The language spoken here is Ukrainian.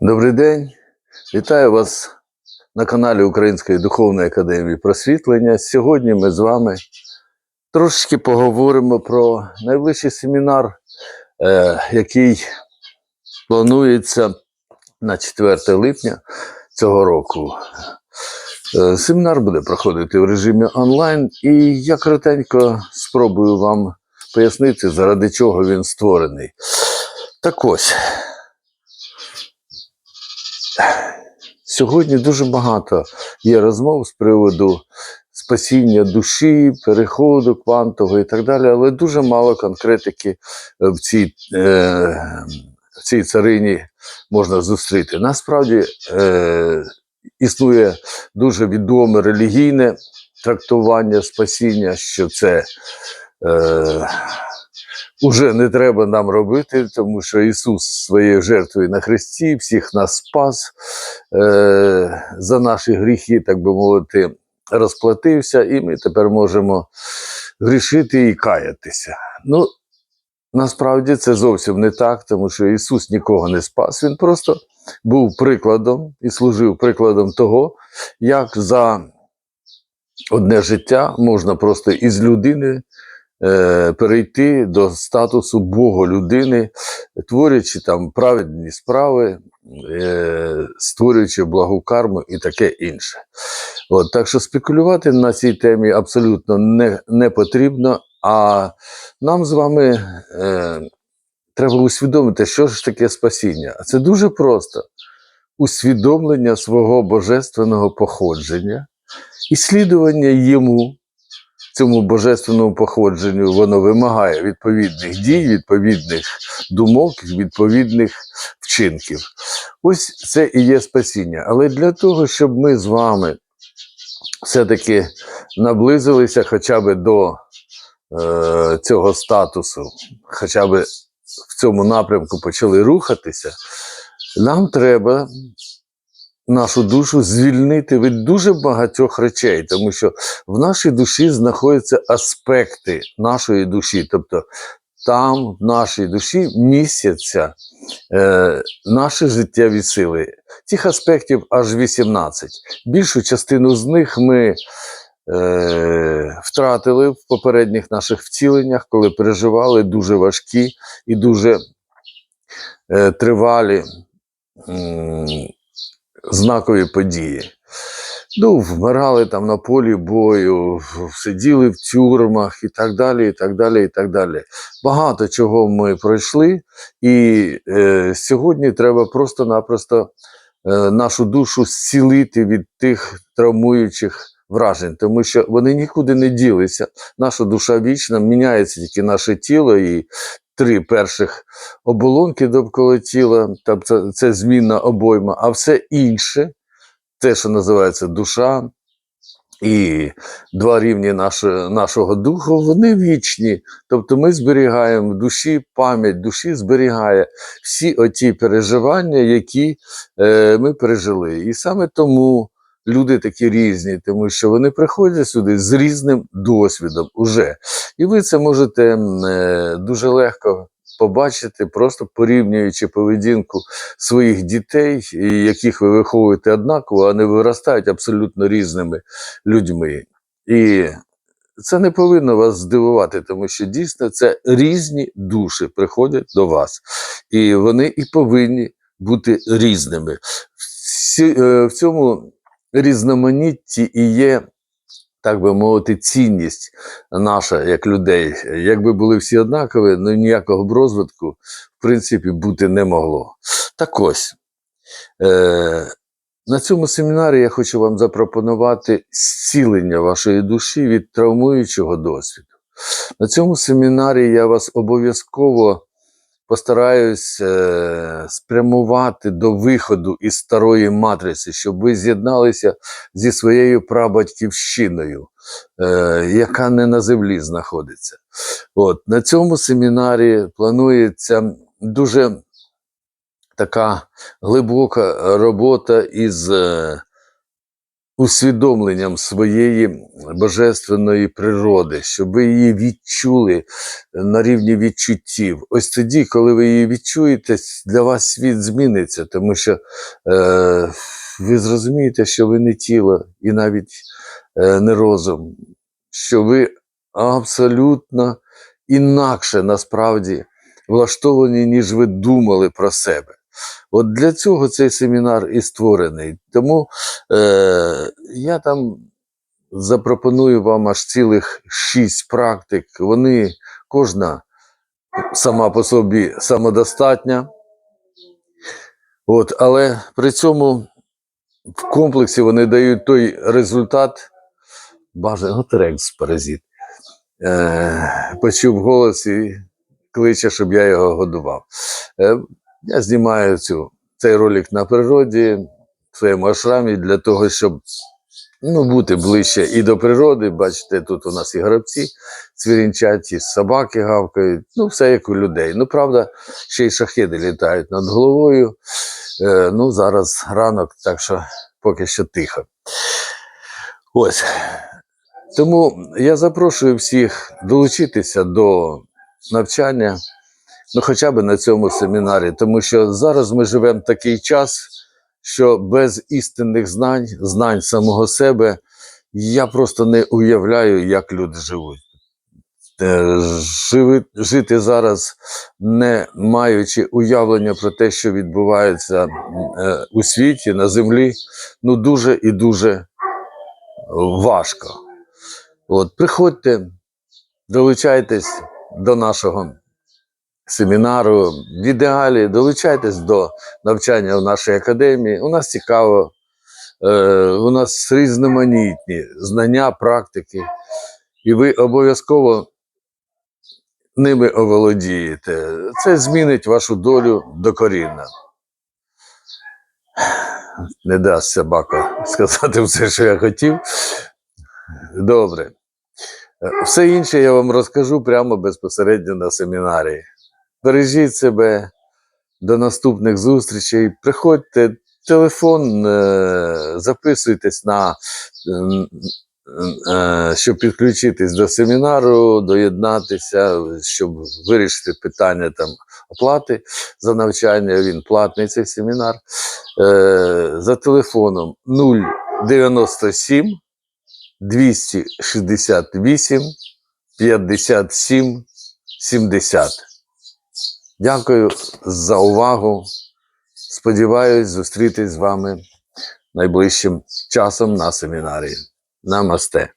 Добрий день, вітаю вас на каналі Української духовної академії просвітлення. Сьогодні ми з вами трошечки поговоримо про найближчий семінар, е, який планується на 4 липня цього року. Е, Семінар буде проходити в режимі онлайн, і я коротенько спробую вам пояснити, заради чого він створений. Так ось. Сьогодні дуже багато є розмов з приводу спасіння душі, переходу квантового і так далі, але дуже мало конкретики в цій, е, в цій царині можна зустріти. Насправді е, існує дуже відоме релігійне трактування спасіння, що це. Е, Уже не треба нам робити, тому що Ісус своєю жертвою на Христі всіх нас спас е, за наші гріхи, так би мовити, розплатився, і ми тепер можемо грішити і каятися. Ну, насправді це зовсім не так, тому що Ісус нікого не спас. Він просто був прикладом і служив прикладом того, як за одне життя можна просто із людини перейти до статусу Бога людини, творячи там праведні справи, е, створюючи благу карму і таке інше. От, так що спекулювати на цій темі абсолютно не, не потрібно. А нам з вами е, треба усвідомити, що ж таке спасіння. А це дуже просто усвідомлення свого божественного походження і слідування йому, цьому божественному походженню, воно вимагає відповідних дій, відповідних думок, відповідних вчинків. Ось це і є спасіння. Але для того, щоб ми з вами все-таки наблизилися хоча б до е, цього статусу, хоча б в цьому напрямку почали рухатися, нам треба нашу душу звільнити від дуже багатьох речей, тому що в нашій душі знаходяться аспекти нашої душі. Тобто там, в нашій душі, містяться е, наші життєві сили. Цих аспектів аж 18. Більшу частину з них ми е, втратили в попередніх наших вціленнях, коли переживали дуже важкі і дуже е, тривалі знакові події. Ну, вмирали там на полі бою, сиділи в тюрмах і так далі, і так далі, і так далі. Багато чого ми пройшли, і е, сьогодні треба просто-напросто е, нашу душу зцілити від тих травмуючих вражень, тому що вони нікуди не ділися. Наша душа вічна, міняється тільки наше тіло і три перших оболонки довкола тіла, тобто це змінна обойма, а все інше, те, що називається душа, і два рівні нашого, нашого духу, вони вічні. Тобто ми зберігаємо в душі пам'ять, душі зберігає всі оті переживання, які е, ми пережили. І саме тому люди такі різні, тому що вони приходять сюди з різним досвідом уже. І ви це можете е, дуже легко побачити, просто порівнюючи поведінку своїх дітей, яких ви виховуєте однаково, а вони виростають абсолютно різними людьми. І це не повинно вас здивувати, тому що дійсно це різні душі приходять до вас, і вони і повинні бути різними. Е, В цьому різноманітті і є, так би мовити, цінність наша як людей. Якби були всі однакові, ну ніякого б розвитку, в принципі, бути не могло. Так ось. Е, на цьому семінарі я хочу вам запропонувати зцілення вашої душі від травмуючого досвіду. На цьому семінарі я вас обов'язково постараюсь е, спрямувати до виходу із старої матриці, щоб ви з'єдналися зі своєю прабатьківщиною, е, яка не на землі знаходиться. От, на цьому семінарі планується дуже така глибока робота із е, усвідомленням своєї божественної природи, щоб ви її відчули на рівні відчуттів. Ось тоді, коли ви її відчуєте, для вас світ зміниться, тому що е, ви зрозумієте, що ви не тіло і навіть е, не розум, що ви абсолютно інакше насправді влаштовані, ніж ви думали про себе. От для цього цей семінар і створений. Тому е, я там запропоную вам аж цілих шість практик. Вони кожна сама по собі самодостатня. От, але при цьому в комплексі вони дають той результат. Бажано готерекс паразит. Е, почув голос і кличе, щоб я його годував. Е, я знімаю цю, цей ролик на природі, в своєму ашрамі, для того, щоб ну, бути ближче і до природи. Бачите, тут у нас і грабці і собаки гавкають, ну, все як у людей. Ну, правда, ще й шахеди літають над головою. Е, ну, зараз ранок, так що поки що тихо. Ось. Тому я запрошую всіх долучитися до навчання, ну хоча б на цьому семінарі, тому що зараз ми живемо такий час, що без істинних знань, знань самого себе, я просто не уявляю, як люди живуть. Е, жити зараз, не маючи уявлення про те, що відбувається е, у світі, на землі, ну дуже і дуже важко. От, приходьте, долучайтесь до нашого семінару. В ідеалі долучайтесь до навчання в нашій академії. У нас цікаво, е, у нас різноманітні знання, практики, і ви обов'язково ними оволодієте. Це змінить вашу долю докорінно. Не дасть собака сказати все, що я хотів. Добре. Е, Все інше я вам розкажу прямо безпосередньо на семінарі. Бережіть себе, до наступних зустрічей. Приходьте, телефон, е, записуйтесь на, е, щоб підключитись до семінару, доєднатися, щоб вирішити питання там оплати за навчання. Він платний цей семінар. Е, За телефоном 097 268 57 70. Дякую за увагу. Сподіваюсь зустрітись з вами найближчим часом на семінарі. Намасте.